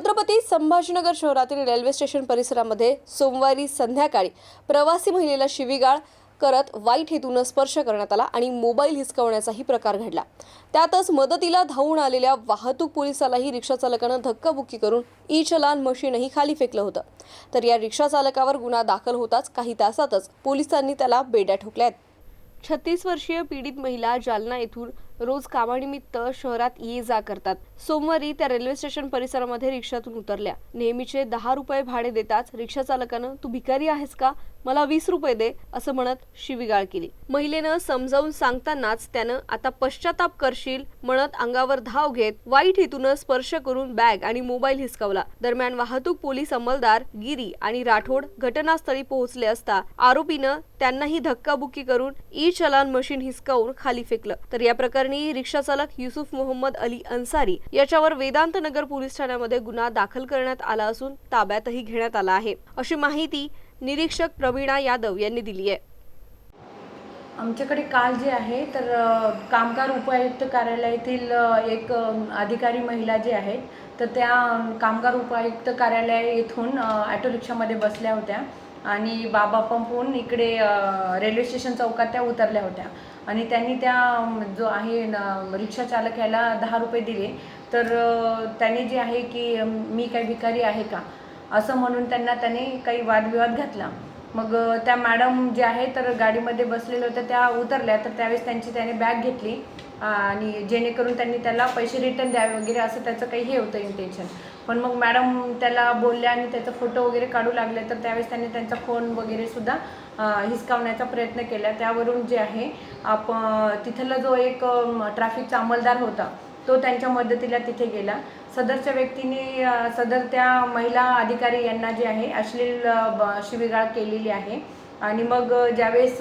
छत्रपती संभाजीनगर शहरातील railway station परिसरामध्ये सोमवारी संध्याकाळी प्रवासी महिलेला शिवीगाळ करत वाईट हेतूनं स्पर्श करण्यात आला आणि मोबाईल हिसकवण्याचाही प्रकार घडला. त्यातच मदतीला धावून आलेल्या वाहतूक पोलिसालाही रिक्षाचालकानं धक्काबुक्की करून ई चलान मशीनही खाली फेकलं होतं. तर या रिक्षाचालकावर गुन्हा दाखल होताच काही तासातच पोलिसांनी त्याला बेड्या ठोकल्या आहेत. छत्तीस वर्षीय पीडित महिला जालना येथून रोज कामानिमित्त शहरात ये जा करतात. सोमवारी त्या रेल्वे स्टेशन परिसरामध्ये रिक्षातून उतरल्या. नेहमीचे दहा रुपये भाडे देताच रिक्षा चालकानं तू भिकारी आहेस का? मला वीस रुपये दे असं म्हणत शिवीगाळ केली. महिलेनं समजावून सांगतानाच त्यानं आता पश्चाताप करशील म्हणत अंगावर धाव घेत वाईट हेतून स्पर्श करून बॅग आणि मोबाईल हिसकावला. दरम्यान वाहतूक पोलीस अंमलदार गिरी आणि राठोड घटनास्थळी पोहोचले असता आरोपीनं त्यांनाही धक्काबुक्की करून ई चलान मशीन हिसकावून खाली फेकलं. तर या प्रकरणी रिक्षाचालक युसुफ मोहम्मद अली अन्सारी याच्यावर वेदांत नगर पोलीस ठाण्यामध्ये गुन्हा दाखल करण्यात आला असून ताब्यातही घेण्यात आला आहे. अशी माहिती निरीक्षक प्रवीणा यादव यांनी दिली आहे. आमच्याकडे काल जे आहे तर कामगार उपायुक्त कार्यालयातील एक अधिकारी महिला जे आहेत तर त्या कामगार उपायुक्त कार्यालय येथून ॲटो रिक्षामध्ये बसल्या होत्या. आणि बाबा पंपहून इकडे रेल्वे स्टेशन चौकात त्या उतरल्या होत्या. आणि त्यांनी त्या जो आहे न- रिक्षा चालक याला दहा रुपये दिले. तर त्याने जे आहे की मी काही भिकारी आहे का? असं म्हणून त्यांना त्याने काही वादविवाद घातला. मग त्या मॅडम जे आहे तर गाडीमध्ये बसलेल्या होत्या त्या उतरल्या. तर त्यावेळेस त्यांची त्याने बॅग घेतली. आणि जेणेकरून त्यांनी त्याला पैसे रिटर्न द्यावे वगैरे असं त्याचं काही हे होतं इंटेन्शन पण मग मॅडम त्याला बोलल्या आणि त्याचा फोटो वगैरे काढू लागले तर त्यावेळेस त्यांनी त्यांचा फोन वगैरे सुद्धा हिसकावण्याचा प्रयत्न केला. त्यावरून जे आहे आप तिथला जो एक ट्रॅफिकचा अंमलदार होता तो त्यांच्या मदतीला तिथे गेला. सदरच्या व्यक्तीने सदर त्या महिला अधिकारी यांना जे आहे अश्लील अ, ब- केलेली आहे. आणि मग ज्यावेळेस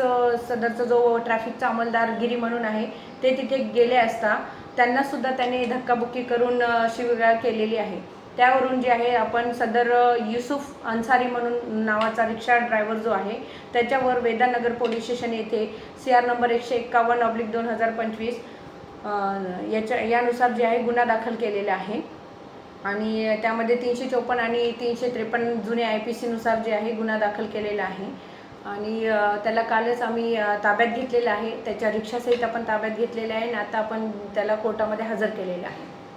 सदरचा जो ट्रॅफिकचा अंमलदार गिरी म्हणून आहे ते तिथे गेले असता त्यांना सुद्धा त्याने धक्काबुक्की करून शिवीगाळ केलेली आहे. त्यावरून जे आहे आपण सदर युसुफ अन्सारी म्हणून नावाचा रिक्षा ड्रायव्हर जो आहे त्याच्यावर वेदानगर पोलीस स्टेशन येथे सी आर नंबर एकशे एक्कावन्न ऑब्लिक दोन हजार पंचवीस याच्या यानुसार जे आहे गुन्हा दाखल केलेला आहे. आणि त्यामध्ये तीनशे चौपन्न आणि तीनशे त्रेपन्न जुने आय पी सीनुसार जे आहे गुन्हा दाखल केलेला आहे. आणि त्याला कालच आम्ही ताब्यात घेतलेलं आहे. त्याच्या रिक्षासहित आपण ताब्यात घेतलेलं आहे आणि आता आपण त्याला कोर्टामध्ये हजर केलेलं आहे.